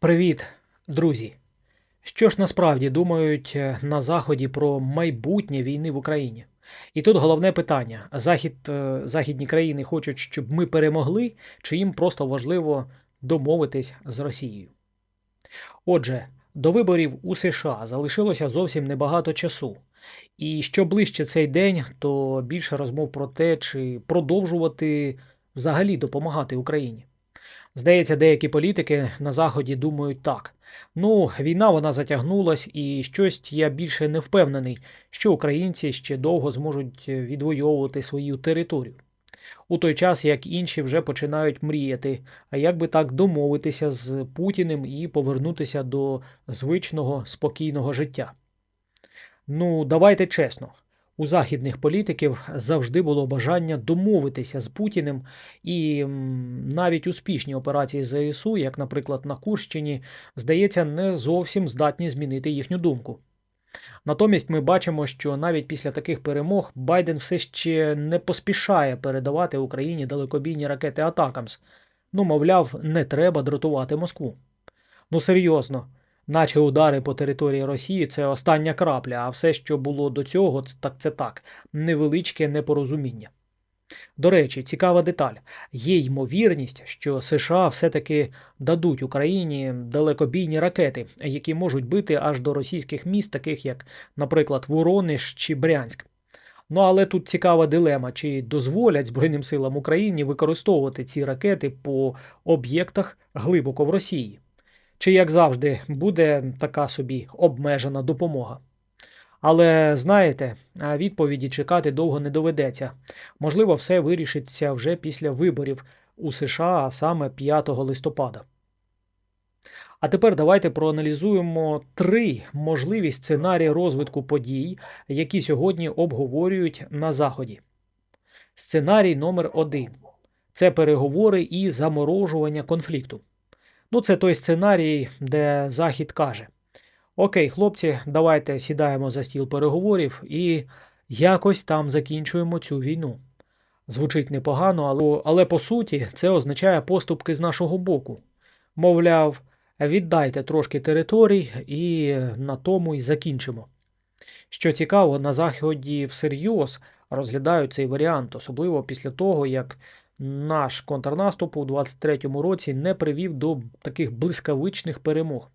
Привіт, друзі! Що ж насправді думають е, на Заході про майбутнє війни в Україні? І тут головне питання: Захід, е, західні країни хочуть, щоб ми перемогли, чи їм просто важливо домовитись з Росією? Отже, до виборів у США залишилося зовсім небагато часу. І що ближче цей день, то більше розмов про те, чи продовжувати взагалі допомагати Україні. Здається, деякі політики на Заході думають так. Ну, війна вона затягнулась, і щось я більше не впевнений, що українці ще довго зможуть відвоювати свою територію. У той час як інші вже починають мріяти, а як би так домовитися з Путіним і повернутися до звичного спокійного життя. Ну, давайте чесно. У західних політиків завжди було бажання домовитися з Путіним, і навіть успішні операції ЗСУ, як, наприклад, на Курщині, здається, не зовсім здатні змінити їхню думку. Натомість ми бачимо, що навіть після таких перемог Байден все ще не поспішає передавати Україні далекобійні ракети Атакамс. Ну, мовляв, не треба дратувати Москву. Ну серйозно, наче удари по території Росії це остання крапля, а все, що було до цього, так це так, невеличке непорозуміння. До речі, цікава деталь. Є ймовірність, що США все-таки дадуть Україні далекобійні ракети, які можуть бити аж до російських міст, таких як, наприклад, Воронеж чи Брянськ. Ну але тут цікава дилема, чи дозволять Збройним силам України використовувати ці ракети по об'єктах глибоко в Росії. Чи, як завжди, буде така собі обмежена допомога. Але знаєте, відповіді чекати довго не доведеться. Можливо, все вирішиться вже після виборів у США, а саме 5 листопада. А тепер давайте проаналізуємо три можливі сценарії розвитку подій, які сьогодні обговорюють на Заході. Сценарій номер один це переговори і заморожування конфлікту. Ну, це той сценарій, де Захід каже: Окей, хлопці, давайте сідаємо за стіл переговорів і якось там закінчуємо цю війну. Звучить непогано, але, але по суті це означає поступки з нашого боку. Мовляв, віддайте трошки територій і на тому й закінчимо. Що цікаво, на Заході всерйоз розглядають цей варіант, особливо після того, як наш контрнаступ у 23-му році не привів до таких блискавичних перемог.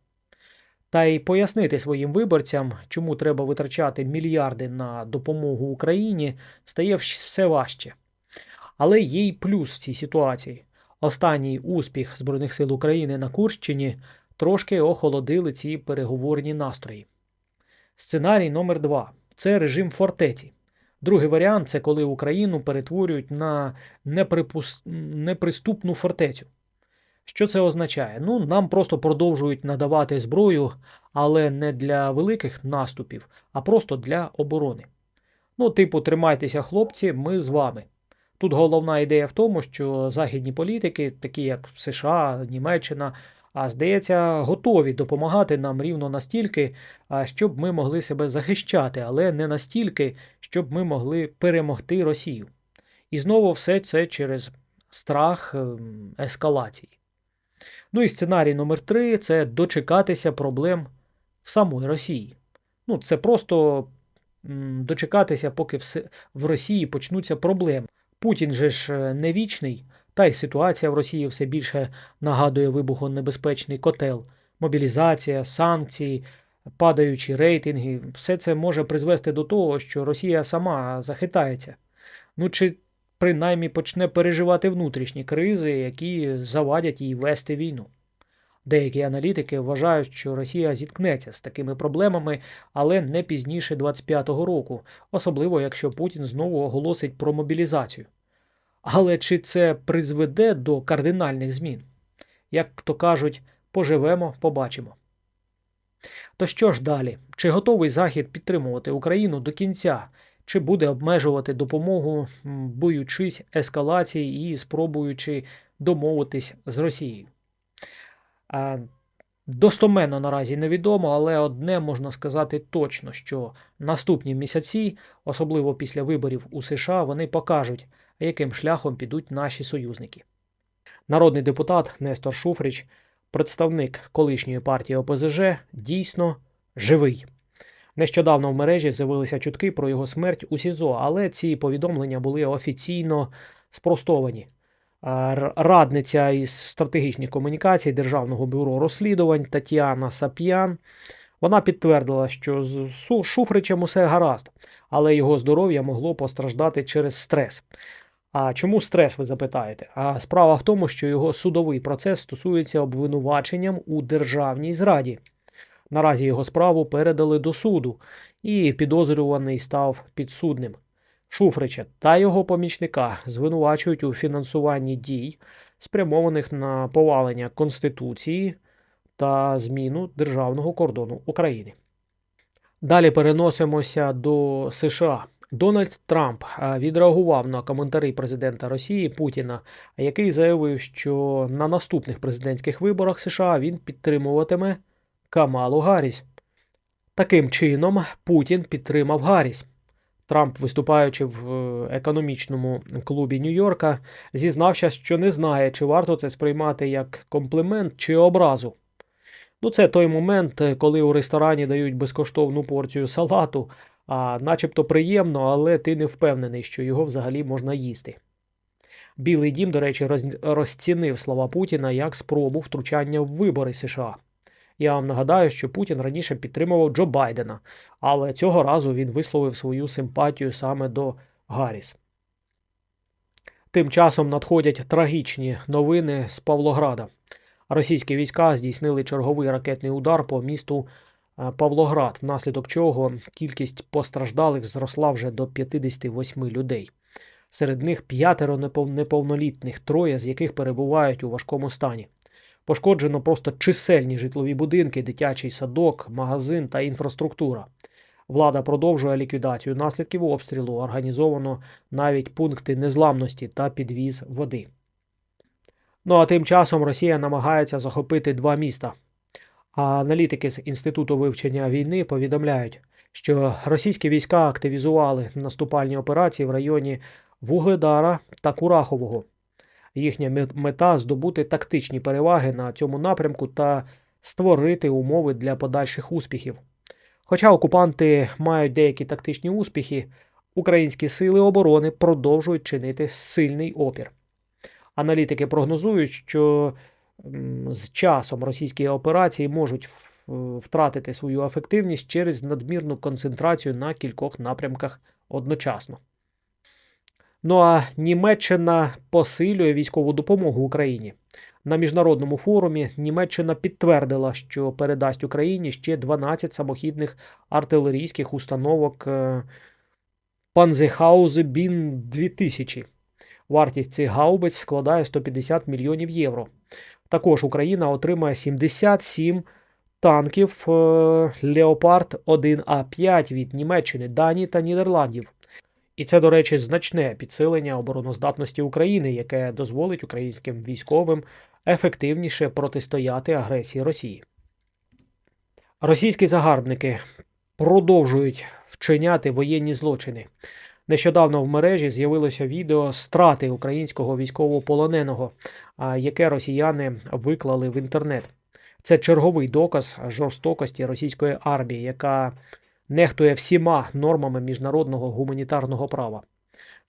Та й пояснити своїм виборцям, чому треба витрачати мільярди на допомогу Україні, стає все важче. Але є й плюс в цій ситуації. Останній успіх Збройних сил України на Курщині трошки охолодили ці переговорні настрої. Сценарій номер 2 це режим фортеці. Другий варіант це коли Україну перетворюють на неприпус... неприступну фортецю. Що це означає? Ну, нам просто продовжують надавати зброю, але не для великих наступів, а просто для оборони. Ну, типу, тримайтеся, хлопці, ми з вами. Тут головна ідея в тому, що західні політики, такі як США, Німеччина, а здається, готові допомагати нам рівно настільки, щоб ми могли себе захищати, але не настільки, щоб ми могли перемогти Росію. І знову все це через страх ем, ескалації. Ну і сценарій номер три це дочекатися проблем в самої Росії. Ну, це просто дочекатися, поки в Росії почнуться проблеми. Путін же ж е, не вічний, та й ситуація в Росії все більше нагадує вибухонебезпечний котел, мобілізація, санкції, падаючі рейтинги. Все це може призвести до того, що Росія сама захитається. Ну чи принаймні почне переживати внутрішні кризи, які завадять їй вести війну. Деякі аналітики вважають, що Росія зіткнеться з такими проблемами, але не пізніше 25-го року, особливо якщо Путін знову оголосить про мобілізацію. Але чи це призведе до кардинальних змін? Як то кажуть, поживемо, побачимо. То що ж далі? Чи готовий Захід підтримувати Україну до кінця, чи буде обмежувати допомогу, боючись ескалації і спробуючи домовитись з Росією? Достоменно наразі невідомо, але одне можна сказати точно, що наступні місяці, особливо після виборів у США, вони покажуть, яким шляхом підуть наші союзники. Народний депутат Нестор Шуфрич представник колишньої партії ОПЗЖ, дійсно живий. Нещодавно в мережі з'явилися чутки про його смерть у СІЗО, але ці повідомлення були офіційно спростовані. Радниця із стратегічних комунікацій Державного бюро розслідувань Тетяна Сап'ян вона підтвердила, що з Шуфричем усе гаразд, але його здоров'я могло постраждати через стрес. А чому стрес, ви запитаєте? А справа в тому, що його судовий процес стосується обвинуваченням у державній зраді. Наразі його справу передали до суду, і підозрюваний став підсудним. Шуфрича та його помічника звинувачують у фінансуванні дій, спрямованих на повалення Конституції та зміну державного кордону України. Далі переносимося до США. Дональд Трамп відреагував на коментарі президента Росії Путіна, який заявив, що на наступних президентських виборах США він підтримуватиме Камалу Гарріс. Таким чином, Путін підтримав Гарріс. Трамп, виступаючи в е, економічному клубі Нью-Йорка, зізнався, що не знає, чи варто це сприймати як комплімент чи образу. Ну, це той момент, е, коли у ресторані дають безкоштовну порцію салату, а начебто приємно, але ти не впевнений, що його взагалі можна їсти. Білий дім, до речі, розцінив слова Путіна як спробу втручання в вибори США. Я вам нагадаю, що Путін раніше підтримував Джо Байдена, але цього разу він висловив свою симпатію саме до Гарріс. Тим часом надходять трагічні новини з Павлограда. Російські війська здійснили черговий ракетний удар по місту Павлоград, внаслідок чого кількість постраждалих зросла вже до 58 людей. Серед них п'ятеро непов- неповнолітних, троє з яких перебувають у важкому стані. Пошкоджено просто чисельні житлові будинки, дитячий садок, магазин та інфраструктура. Влада продовжує ліквідацію наслідків обстрілу, організовано навіть пункти незламності та підвіз води. Ну а тим часом Росія намагається захопити два міста. А аналітики з Інституту вивчення війни повідомляють, що російські війська активізували наступальні операції в районі Вугледара та Курахового. Їхня мета здобути тактичні переваги на цьому напрямку та створити умови для подальших успіхів. Хоча окупанти мають деякі тактичні успіхи, українські сили оборони продовжують чинити сильний опір. Аналітики прогнозують, що з часом російські операції можуть втратити свою ефективність через надмірну концентрацію на кількох напрямках одночасно. Ну а Німеччина посилює військову допомогу Україні. На міжнародному форумі Німеччина підтвердила, що передасть Україні ще 12 самохідних артилерійських установок е, Panzerhaubitze Bin 2000. Вартість цих гаубиць складає 150 мільйонів євро. Також Україна отримає 77 танків е, Leopard 1А5 від Німеччини, Данії та Нідерландів. І це, до речі, значне підсилення обороноздатності України, яке дозволить українським військовим ефективніше протистояти агресії Росії. Російські загарбники продовжують вчиняти воєнні злочини. Нещодавно в мережі з'явилося відео страти українського військовополоненого, яке росіяни виклали в інтернет. Це черговий доказ жорстокості російської армії, яка нехтує всіма нормами міжнародного гуманітарного права.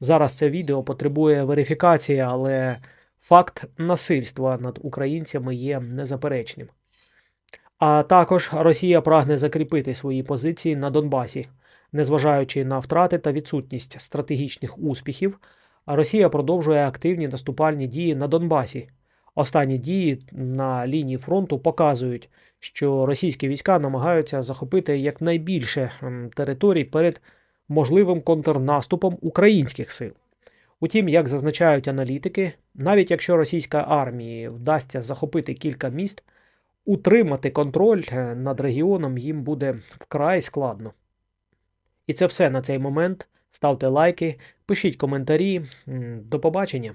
Зараз це відео потребує верифікації, але факт насильства над українцями є незаперечним. А також Росія прагне закріпити свої позиції на Донбасі. Незважаючи на втрати та відсутність стратегічних успіхів, Росія продовжує активні наступальні дії на Донбасі. Останні дії на лінії фронту показують, що російські війська намагаються захопити якнайбільше територій перед можливим контрнаступом українських сил. Утім, як зазначають аналітики, навіть якщо російська армії вдасться захопити кілька міст, утримати контроль е, над регіоном їм буде вкрай складно. І це все на цей момент. Ставте лайки, пишіть коментарі. До побачення!